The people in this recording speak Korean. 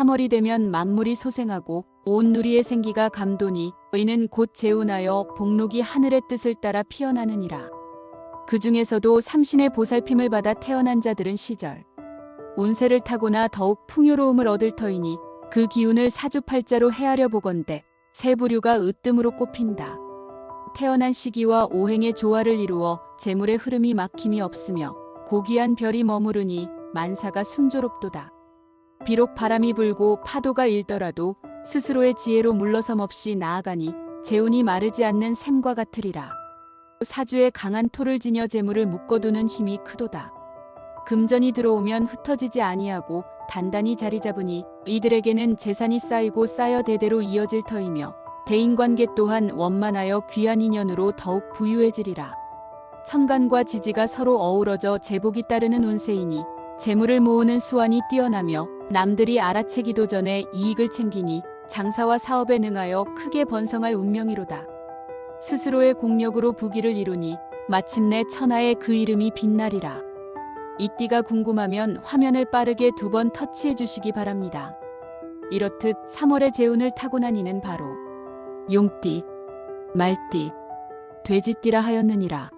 3월이 되면 만물이 소생하고 온 누리의 생기가 감도니 의는 곧 재운하여 복록이 하늘의 뜻을 따라 피어나느니라. 그 중에서도 삼신의 보살핌을 받아 태어난 자들은 시절 운세를 타고나 더욱 풍요로움을 얻을 터이니 그 기운을 사주팔자로 헤아려 보건대 세 부류가 으뜸으로 꼽힌다. 태어난 시기와 오행의 조화를 이루어 재물의 흐름이 막힘이 없으며 고귀한 별이 머무르니 만사가 순조롭도다. 비록 바람이 불고 파도가 일더라도 스스로의 지혜로 물러섬 없이 나아가니 재운이 마르지 않는 샘과 같으리라. 사주에 강한 토를 지녀 재물을 묶어두는 힘이 크도다. 금전이 들어오면 흩어지지 아니하고 단단히 자리 잡으니 이들에게는 재산이 쌓이고 쌓여 대대로 이어질 터이며 대인관계 또한 원만하여 귀한 인연으로 더욱 부유해지리라. 천간과 지지가 서로 어우러져 제복이 따르는 운세이니 재물을 모으는 수완이 뛰어나며 남들이 알아채기도 전에 이익을 챙기니 장사와 사업에 능하여 크게 번성할 운명이로다. 스스로의 공력으로 부귀를 이루니 마침내 천하의 그 이름이 빛나리라. 이 띠가 궁금하면 화면을 빠르게 두 번 터치해 주시기 바랍니다. 이렇듯 3월의 재운을 타고난 이는 바로 용띠, 말띠, 돼지띠라 하였느니라.